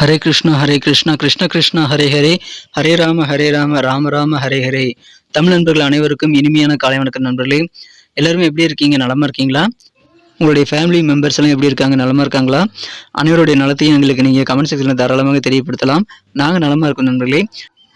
ஹரே கிருஷ்ணா ஹரே கிருஷ்ணா கிருஷ்ண கிருஷ்ணா ஹரே ஹரே. ஹரே ராம ஹரே ராம ராம ராம ஹரே ஹரே. தமிழ் நண்பர்கள் அனைவருக்கும் இனிமையான காலை வணக்கம் நண்பர்களே. எல்லாருமே எப்படி இருக்கீங்க? நலமா இருக்கீங்களா? உங்களுடைய ஃபேமிலி மெம்பர்ஸ் எல்லாம் எப்படி இருக்காங்க? நலமா இருக்காங்களா? அனைவருடைய நலத்தையும் எங்களுக்கு நீங்கள் கமெண்ட் செக்ஷனில் தாராளமாக தெரியப்படுத்தலாம். நாங்கள் நலமா இருக்கோம் நண்பர்களே.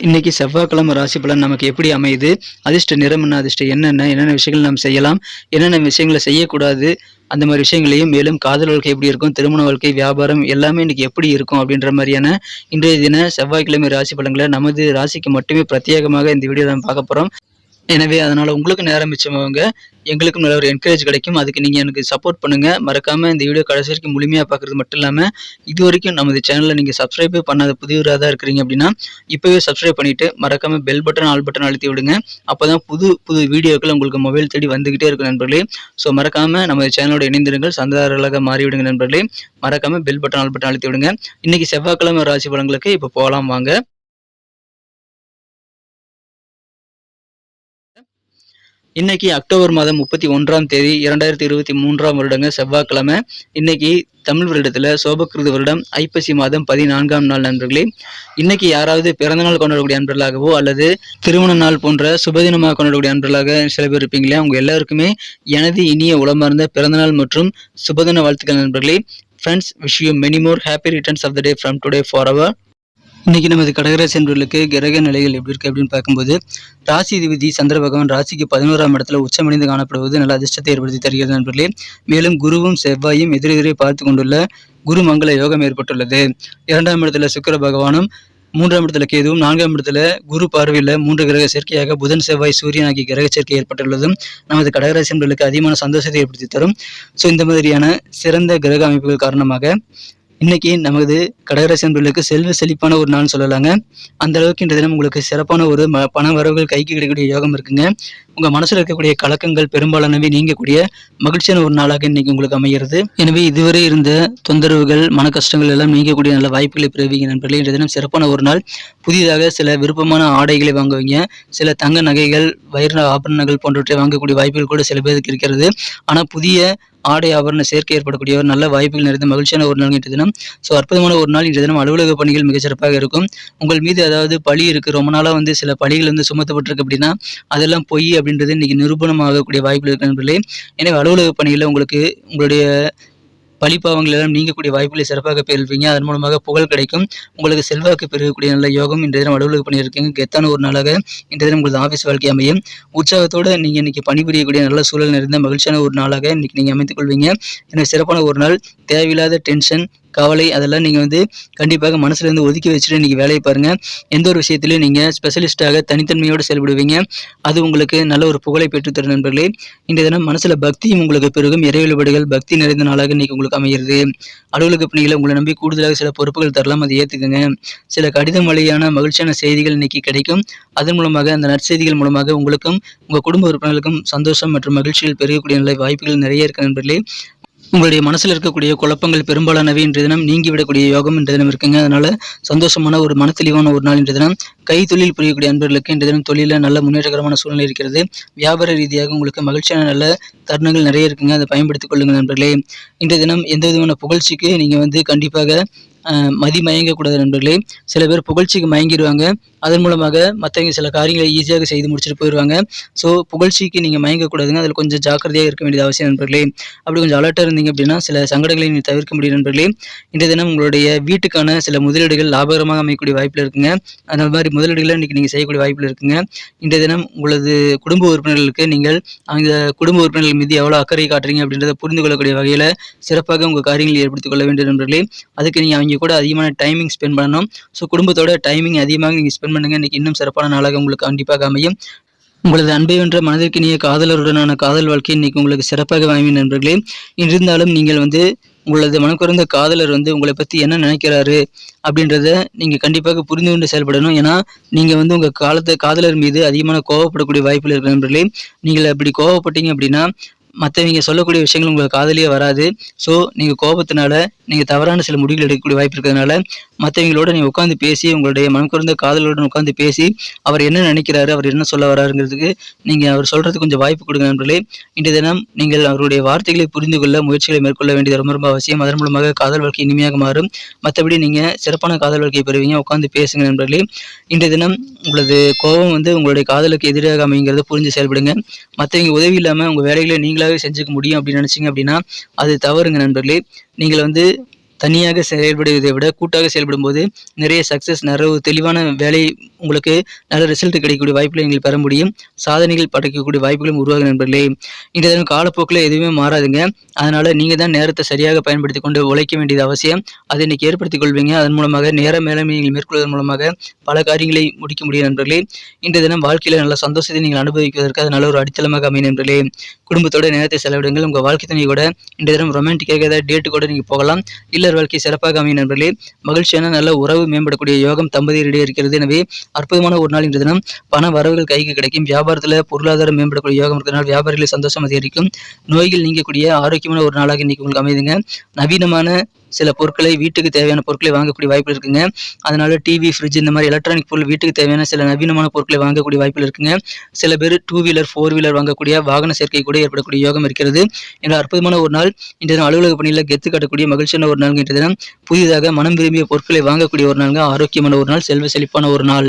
இன்னைக்கு செவ்வாய்க்கிழமை ராசி பலன் நமக்கு எப்படி அமையுது? அதிர்ஷ்ட நிறம் என்ன? அதிர்ஷ்டம் என்னென்ன என்னென்ன விஷயங்கள் நாம் செய்யலாம்? என்னென்ன விஷயங்களை செய்யக்கூடாது? அந்த மாதிரி விஷயங்களையும் மேலும் காதல் வாழ்க்கை எப்படி இருக்கும்? திருமண வாழ்க்கை வியாபாரம் எல்லாமே இன்னைக்கு எப்படி இருக்கும்? அப்படின்ற மாதிரியான இன்றைய தின செவ்வாய்க்கிழமை ராசி பலன்களை நமது ராசிக்கு மட்டுமே பிரத்யேகமாக இந்த வீடியோ நம்ம பார்க்க போகிறோம் எனவே அதனால் உங்களுக்கு நேரம் மிச்சமாகுங்க. எங்களுக்கும் நல்ல ஒரு என்கரேஜ் கிடைக்கும். அதுக்கு நீங்கள் எனக்கு சப்போர்ட் பண்ணுங்கள் மறக்காமல் இந்த வீடியோ கடைசி வரைக்கும் முழுமையாக பார்க்குறது மட்டும் இல்லாமல் இது வரைக்கும் நமது சேனலில் நீங்கள் சப்ஸ்கிரைபே பண்ணாத புதியவராக தான் இருக்கிறீங்க அப்படின்னா இப்போவே சப்ஸ்கிரைப் பண்ணிவிட்டு மறக்காமல் பெல் பட்டன் ஆல் பட்டன் அழுத்தி விடுங்க. அப்போ தான் புது புது வீடியோக்கள் உங்களுக்கு மொபைல் தேடி வந்துக்கிட்டே இருக்கும் நண்பர்களே. ஸோ மறக்காமல் நமது சேனலோட இணைந்திருங்கள். சந்தாரர்களாக மாறிவிடுங்க நண்பர்களே. மறக்காமல் பெல் பட்டன் ஆல் பட்டன் அழுத்தி விடுங்க. இன்றைக்கி செவ்வாய்க்கிழமை ராசி பலன்களுக்கு இப்போ போகலாம் வாங்க. இன்னைக்கு அக்டோபர் மாதம் முப்பத்தி ஒன்றாம் தேதி இரண்டாயிரத்தி இருபத்தி மூன்றாம் வருடங்க செவ்வாய்க்கிழமை. இன்னைக்கு தமிழ் வருடத்துல சோபகிருத வருடம் ஐப்பசி மாதம் பதினான்காம் நாள் நண்பர்களே. இன்னைக்கு யாராவது பிறந்தநாள் கொண்டாடக்கூடிய அன்பர்களாகவோ அல்லது திருமண நாள் போன்ற சுபதினமாக கொண்டாடக்கூடிய அன்பர்களாக சில பேர் இருப்பீங்களே அவங்க எல்லாருக்குமே எனது இனிய உளமார்ந்த பிறந்தநாள் மற்றும் சுபதின வாழ்த்துக்கள் நண்பர்களே. Friends wish you many more happy returns of the day from today for our இன்றைக்கி நமது கடகராசி என்பவர்களுக்கு கிரக நிலைகள் எப்படி இருக்கு அப்படின்னு பார்க்கும்போது ராசி அதிபதி சந்திர பகவான் ராசிக்கு பதினோராம் இடத்துல உச்சமடைந்து காணப்படுவது நல்ல அதிர்ஷ்டத்தை ஏற்படுத்தி தருகிறது நண்பர்களே. மேலும் குருவும் செவ்வாயும் எதிரெதிரே பார்த்து கொண்டுள்ள குரு மங்கள யோகம் ஏற்பட்டுள்ளது. இரண்டாம் இடத்துல சுக்கிர பகவானும் மூன்றாம் இடத்துல கேதுவும் நான்காம் இடத்துல குரு பார்வையில் மூன்று கிரக சேர்க்கையாக புதன் செவ்வாய் சூரியன் ஆகிய கிரக சேர்க்கை ஏற்பட்டுள்ளதும் நமது கடகராசி என்பவர்களுக்கு அதிகமான சந்தோஷத்தை ஏற்படுத்தி தரும். ஸோ இந்த மாதிரியான சிறந்த கிரக அமைப்புகள் காரணமாக இன்னைக்கு நமது கடகராசி அன்பர்களுக்கு செல்வ செழிப்பான ஒரு நாள் சொல்லலாங்க. அந்த அளவுக்கு இந்த தினம் உங்களுக்கு சிறப்பான ஒரு ம பண வரவுகள் கைக்கு கிடைக்கக்கூடிய யோகம் இருக்குங்க. உங்க மனசுல இருக்கக்கூடிய கலக்கங்கள் பெரும்பாலானவை நீங்கக்கூடிய மகிழ்ச்சியான ஒரு நாளாக இன்னைக்கு உங்களுக்கு அமைகிறது. எனவே இதுவரை இருந்த தொந்தரவுகள் மன கஷ்டங்கள் எல்லாம் நீங்கக்கூடிய நல்ல வாய்ப்புகளை பெறுவீங்க நண்பர்களே. இந்த தினம் சிறப்பான ஒரு நாள். புதிதாக சில விருப்பமான ஆடைகளை வாங்குவீங்க. சில தங்க நகைகள் வைர ஆபரணங்கள் போன்றவற்றை வாங்கக்கூடிய வாய்ப்புகள் கூட சில பேருக்கு இருக்கிறது. ஆனா புதிய ஆடை ஆபரண சேர்க்கை ஏற்படக்கூடிய ஒரு நல்ல வாய்ப்புகள் நிறைந்த மகிழ்ச்சியான ஒரு நாள் இன்றைய தினம். ஸோ அற்புதமான ஒரு நாள் இன்றைய தினம். அலுவலக பணிகள் மிகச்சிறப்பாக இருக்கும். உங்கள் மீது அதாவது பழி இருக்கு ரொம்ப நாளாக வந்து சில பழிகள் வந்து சுமத்தப்பட்டிருக்கு அப்படின்னா அதெல்லாம் பொய் அப்படின்றது இன்னைக்கு நிரூபணமாகக்கூடிய வாய்ப்புகள் இருக்கு நண்பர்களே. எனவே அலுவலக பணிகளில் உங்களுக்கு உங்களுடைய பழிப்பாவங்கள் எல்லாம் நீங்கக்கூடிய வாய்ப்புகளை சிறப்பாக பெறுவீங்க. அதன் மூலமாக புகழ் கிடைக்கும். உங்களுக்கு செல்வாக்கு பெருகக்கூடிய நல்ல யோகம் இன்றைய தினம் அலுவலக பண்ணியிருக்கீங்க. கெத்தான ஒரு நாளாக இன்றைய தினம் உங்களது ஆஃபீஸ் வாழ்க்கை அமையும். உற்சாகத்தோடு நீங்கள் இன்னைக்கு பணிபுரியக்கூடிய நல்ல சூழல் நிறைந்த மகிழ்ச்சியான ஒரு நாளாக இன்னைக்கு நீங்கள் அமைத்துக் கொள்வீங்க. எனக்கு சிறப்பான ஒரு நாள். தேவையில்லாத டென்ஷன் கவலை அதெல்லாம் நீங்கள் வந்து கண்டிப்பாக மனசுலேருந்து ஒதுக்கி வச்சுட்டு நீங்கள் வேலையை பாருங்கள் எந்த ஒரு விஷயத்துலையும் நீங்கள் ஸ்பெஷலிஸ்ட்டாக தனித்தன்மையோடு செயல்படுவீங்க. அது உங்களுக்கு நல்ல ஒரு புகழை பெற்றுத்தரும் நண்பர்களே. இன்றைய தினம் மனசில் பக்தியும் உங்களுக்கு பெருகும். இறைவழிபாடுகள் பக்தி நிறைந்த நாளாக இன்னைக்கு உங்களுக்கு அமைகிறது. அலுவலக பணிகளை உங்களை நம்பி கூடுதலாக சில பொறுப்புகள் தரலாம். அதை ஏற்றுக்குங்க சில கடிதம் வழியான மகிழ்ச்சியான செய்திகள் இன்னைக்கு கிடைக்கும். அதன் மூலமாக அந்த நற்செய்திகள் மூலமாக உங்களுக்கும் உங்கள் குடும்ப உறுப்பினர்களுக்கும் சந்தோஷம் மற்றும் மகிழ்ச்சிகள் பெருகக்கூடிய நல்ல வாய்ப்புகள் நிறைய இருக்கு நண்பர்களே. உங்களுடைய மனசில் இருக்கக்கூடிய குழப்பங்கள் பெரும்பாலானவை இன்றைய தினம் நீங்கிவிடக்கூடிய யோகம் இன்றைய தினம் இருக்குங்க. அதனால சந்தோஷமான ஒரு மனத்தெளிவான ஒரு நாள் இன்றைய தினம். கைத்தொழில் புரியக்கூடிய அன்பர்களுக்கு இன்றைய தினம் தொழிலில் நல்ல முன்னேற்றகரமான சூழ்நிலை இருக்கிறது. வியாபார ரீதியாக உங்களுக்கு மகிழ்ச்சியான நல்ல தருணங்கள் நிறைய இருக்குங்க. அதை பயன்படுத்திக் கொள்ளுங்கள் நண்பர்களே. இன்றைய தினம் எந்த விதமான புகழ்ச்சிக்கு நீங்கள் வந்து கண்டிப்பாக மதி மயங்கக்கூடாது நண்பர்களே. சில பேர் புகழ்ச்சிக்கு மயங்கிடுவாங்க அதன் மூலமாக மற்றவங்க சில காரியங்களை ஈஸியாக செய்து முடிச்சுட்டு போயிடுவாங்க ஸோ புகழ்ச்சிக்கு நீங்கள் மயங்கக்கூடாதுங்க. அதில் கொஞ்சம் ஜாக்கிரதையாக இருக்க வேண்டியது அவசியம் நண்பர்களே. அப்படி கொஞ்சம் அலர்ட்டாக இருந்தீங்க அப்படின்னா சில சங்கடங்களை நீங்கள் தவிர்க்க முடியும் நண்பர்களே. இன்றைய தினம் உங்களுடைய வீட்டுக்கான சில முதலீடுகள் லாபகரமாக அமையக்கூடிய வாய்ப்பில் இருக்குங்க. அந்த மாதிரி முதலீடுகளை இன்றைக்கி நீங்கள் செய்யக்கூடிய வாய்ப்பில் இருக்குங்க. இன்றைய தினம் உங்களது குடும்ப உறுப்பினர்களுக்கு நீங்கள் அந்த குடும்ப உறுப்பினர்கள் மீது எவ்வளோ அக்கறை காட்டுறீங்க அப்படின்றத புரிந்து கொள்ளக்கூடிய வகையில் சிறப்பாக உங்கள் காரியங்களை ஏற்படுத்திக் கொள்ள வேண்டும் நண்பர்களே. அதுக்கு நீங்கள் அவங்க கூட அதிகமான டைமிங் ஸ்பெண்ட் பண்ணணும். ஸோ குடும்பத்தோட டைமிங் அதிகமாக நீங்கள் ஸ்பெண்ட் பண்ணுங்கள் இன்றைக்கி இன்னும் சிறப்பான நாளாக உங்களுக்கு கண்டிப்பாக அமையும். உங்களது அன்பை வென்ற நீ காதலருடனான காதல் வாழ்க்கை இன்னைக்கு உங்களுக்கு சிறப்பாக அமையும் நண்பர்களே. இருந்தாலும் நீங்கள் வந்து உங்களது மனக்குறந்த காதலர் வந்து உங்களை பற்றி என்ன நினைக்கிறாரு அப்படின்றத நீங்கள் கண்டிப்பாக புரிந்து கொண்டு செயல்படணும். ஏன்னா நீங்கள் வந்து உங்கள் காலத்தை காதலர் மீது அதிகமான கோவப்படக்கூடிய வாய்ப்பில் இருக்கிற நண்பர்களே. நீங்கள் அப்படி கோவப்பட்டீங்க அப்படின்னா மற்றவங்க சொல்லக்கூடிய விஷயங்கள் உங்களுக்கு காதலியே வராது. ஸோ நீங்கள் கோபத்தினால நீங்கள் தவறான சில முடிவுகள் எடுக்கக்கூடிய வாய்ப்பு இருக்கிறதுனால மற்றவங்களோட நீங்கள் உட்காந்து பேசி உங்களுடைய மனம் குறைந்த காதலுடன் உட்காந்து பேசி அவர் என்ன நினைக்கிறாரு அவர் என்ன சொல்ல வராருங்கிறதுக்கு நீங்கள் அவர் சொல்கிறதுக்கு கொஞ்சம் வாய்ப்பு கொடுங்க நண்பர்களே. இன்றைய தினம் நீங்கள் அவருடைய வார்த்தைகளை புரிந்து கொள்ள முயற்சிகளை மேற்கொள்ள வேண்டியது ரொம்ப ரொம்ப அவசியம். அதன் மூலமாக காதல் வாழ்க்கை இனிமையாக மாறும். மற்றபடி நீங்கள் சிறப்பான காதல் வாழ்க்கையை பெறுவீங்க. உட்காந்து பேசுங்க நண்பர்களே. இன்றைய தினம் உங்களது கோபம் வந்து உங்களுடைய காதலுக்கு எதிராக அமைங்கிறத புரிஞ்சு செயல்படுங்க. மற்றவங்க உதவி இல்லாமல் உங்கள் வேலைகளை நீங்களாகவே செஞ்சுக்க முடியும் அப்படின்னு நினச்சிங்க அப்படின்னா அது தவறுங்க நண்பர்களே. நீங்கள் வந்து தனியாக செயல்படுவதை விட கூட்டாக செயல்படும் போது நிறைய சக்ஸஸ் நிறைய தெளிவான வேலை உங்களுக்கு நல்ல ரிசல்ட் கிடைக்கக்கூடிய வாய்ப்புகளை நீங்கள் பெற முடியும். சாதனைகள் படைக்கக்கூடிய வாய்ப்புகளும் உருவாகும் நண்பர்களே. இந்த தினம் காலப்போக்கில் எதுவுமே மாறாதுங்க. அதனால் நீங்கள் தான் நேரத்தை சரியாக பயன்படுத்தி கொண்டு உழைக்க வேண்டியது அவசியம். அதை இன்னைக்கு ஏற்படுத்திக் கொள்வீங்க. அதன் மூலமாக நேர மேலாண்மை நீங்கள் மேற்கொள்வதன் மூலமாக பல காரியங்களை முடிக்க முடியும் நண்பர்களே. இந்த தினம் வாழ்க்கையில் நல்ல சந்தோஷத்தை நீங்கள் அனுபவிக்குவதற்கு அது நல்ல ஒரு அடித்தளமாக அமையும் நண்பர்களே. குடும்பத்தோட நேரத்தை செலவிடுங்கள். உங்கள் வாழ்க்கை துணை கூட இந்த தினம் ரொமான்டிக்காக ஏதாவது டேட்டு கூட நீங்கள் போகலாம். இல்லை இல்லர் வாழ்க்கை சிறப்பாக அமையும் நண்பர்களே. மகிழ்ச்சியான நல்ல உறவு மேம்படக்கூடிய யோகம் தம்பதியரிடையே இருக்கிறது. எனவே அற்புதமான ஒரு நாள் இன்றைய தினம். பண வரவுகள் கைக்கு கிடைக்கும். வியாபாரத்தில் பொருளாதாரம் மேம்படக்கூடிய யோகம் இருக்கிறதுனால வியாபாரிகளை சந்தோஷம் அதிகரிக்கும். நோய்கள் நீங்கக்கூடிய ஆரோக்கியமான ஒரு நாளாக இன்னைக்கு உங்களுக்கு அமைதுங்க நவீனமான சில பொருட்களை வீட்டுக்கு தேவையான பொருட்களை வாங்கக்கூடிய வாய்ப்பு இருக்குங்க. அதனால டிவி ஃப்ரிட்ஜ் இந்த மாதிரி எலக்ட்ரானிக் பொருள் வீட்டுக்கு தேவையான சில நவீனமான பொருட்களை வாங்கக்கூடிய வாய்ப்பு இருக்குங்க. சில பேர் டூ வீலர் ஃபோர் வீலர் வாங்கக்கூடிய வாகன சேர்க்கை கூட ஏற்படக்கூடிய யோகம் இருக்கிறது. என்ற அற்புதமான ஒரு நாள் இன்றைய தினம் அலுவலக பணியில் கெத்து காட்டக்கூடிய மகிழ்ச்சியான ஒரு நாள் இன்றைய தினம். புதிதாக மனம் விரும்பிய பொருட்களை வாங்கக்கூடிய ஒரு நாளுங்க. ஆரோக்கியமான ஒரு நாள் செல்வ செழிப்பான ஒரு நாள்.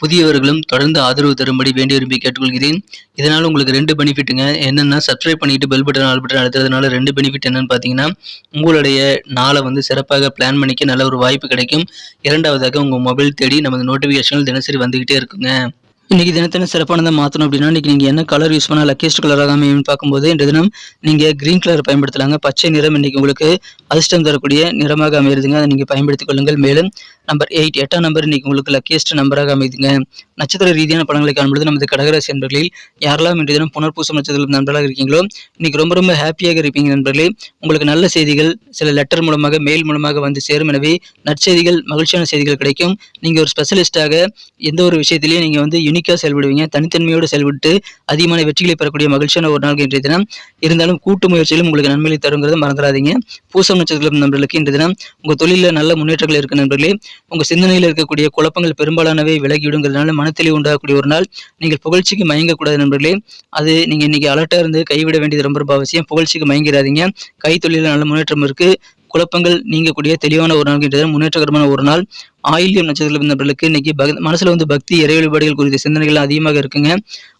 புதியவர்களும் தொடர்ந்து ஆதரவு தரும்படி வேண்டி விரும்பி கேட்டுக்கொள்கிறேன். இதனால் உங்களுக்கு ரெண்டு பெனிஃபிட்டுங்க. என்னென்னா சப்ஸ்கிரைப் பண்ணிட்டு பெல் பட்டன் ஆல் பட்டன் அழுத்துறதுனால ரெண்டு பெனிஃபிட் என்னன்னு பார்த்தீங்கன்னா உங்களுடைய நாளை வந்து சிறப்பாக பிளான் பண்ணிக்க நல்ல ஒரு வாய்ப்பு கிடைக்கும். இரண்டாவதாக உங்கள் மொபைல் தேடி நமது நோட்டிஃபிகேஷன்கள் தினசரி வந்துகிட்டே இருக்குங்க. இன்னைக்கு தினத்தின சிறப்பானதை மாற்றணும் அப்படின்னா இன்னைக்கு நீங்கள் என்ன கலர் யூஸ் பண்ணால் லக்கேஸ்ட் கலராக அமையும் பார்க்கும்போது இந்த தினம் நீங்கள் க்ரீன் கலர் பயன்படுத்தலாங்க. பச்சை நிறம் இன்னைக்கு உங்களுக்கு அதிர்ஷ்டம் தரக்கூடிய நிறமாக அமையுதுங்க அதை நீங்கள் பயன்படுத்திக் கொள்ளுங்கள். மேலும் நம்பர் எயிட் எட்டாம் நம்பர் இன்னைக்கு உங்களுக்கு லக்கியஸ்ட் நம்பராக அமைதுங்க. நட்சத்திர ரீதியான படங்களை காணும்பொழுது நமது கடகராசி நண்பர்களில் யாரெல்லாம் இன்றைய தினம் புனர்பூசம் நட்சத்திரம் நண்பர்களாக இருக்கீங்களோ இன்னைக்கு ரொம்ப ரொம்ப ஹாப்பியாக இருப்பீங்க நண்பர்களே. உங்களுக்கு நல்ல செய்திகள் சில லெட்டர் மூலமாக மெயில் மூலமாக வந்து சேரும். எனவே நற்செய்திகள் மகிழ்ச்சியான செய்திகள் கிடைக்கும். நீங்கள் ஒரு ஸ்பெஷலிஸ்டாக எந்த ஒரு விஷயத்திலையும் நீங்கள் வந்து யூனிக்காக செயல்படுவீங்க. தனித்தன்மையோடு செயல்பட்டு அதிகமான வெற்றிகளை பெறக்கூடிய மகிழ்ச்சியான ஒரு நாள் இன்றைய தினம். இருந்தாலும் கூட்டு முயற்சியிலும் உங்களுக்கு நன்மைகளை தருங்கிறத மறந்துடாதீங்க. பூசம் நட்சத்திரம் நண்பர்களுக்கு இன்றைய தினம் உங்கள் தொழிலில் நல்ல முன்னேற்றங்கள் இருக்கு நண்பர்களே. உங்கள் சிந்தனையில் இருக்கக்கூடிய குழப்பங்கள் பெரும்பாலானவை விலகிவிடுங்கிறதுனால மனத்திலே உண்டாகக்கூடிய ஒரு நாள் நீங்கள் புகழ்ச்சிக்கு மயங்கக்கூடாது நண்பர்களே. அது நீங்கள் இன்னைக்கு அலர்ட்டாக இருந்து கைவிட வேண்டியது ரொம்ப ரொம்ப அவசியம். புகழ்ச்சிக்கு மயங்கிறாதீங்க கைத்தொழிலில் நல்ல முன்னேற்றம் இருக்குது குழப்பங்கள் நீங்கக்கூடிய தெளிவான ஒரு நாள் கிட்டத்தட்ட முன்னேற்றகரமான ஒரு நாள். ஆயில்யம் நட்சத்திரம் நபர்களுக்கு இன்னைக்கு பக மனசுல வந்து பக்தி இறை வழிபாடுகள் குறித்த சிந்தனைகள் அதிகமாக இருக்குங்க.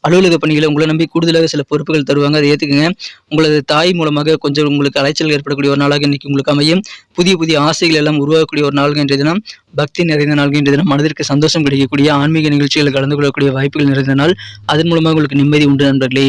அலுவலக பணிகளை உங்களை நம்பி கூடுதலாக சில பொறுப்புகள் தருவாங்க. அதை ஏற்றுக்குங்க உங்களது தாய் மூலமாக கொஞ்சம் உங்களுக்கு அலைச்சல் ஏற்படக்கூடிய ஒரு நாளாக இன்னைக்கு உங்களுக்கு அமையும். புதிய புதிய ஆசைகள் எல்லாம் உருவாகக்கூடிய ஒரு நாள் என்ற தினம். பக்தி நிறைந்த நாள் என்ற தினம். மனதிற்கு சந்தோஷம் கிடைக்கக்கூடிய ஆன்மீக நிகழ்ச்சிகளில் கலந்து கொள்ளக்கூடிய வாய்ப்புகள் நிறைந்த நாள். அதன் மூலமாக உங்களுக்கு நிம்மதி உண்டு நண்பர்களே.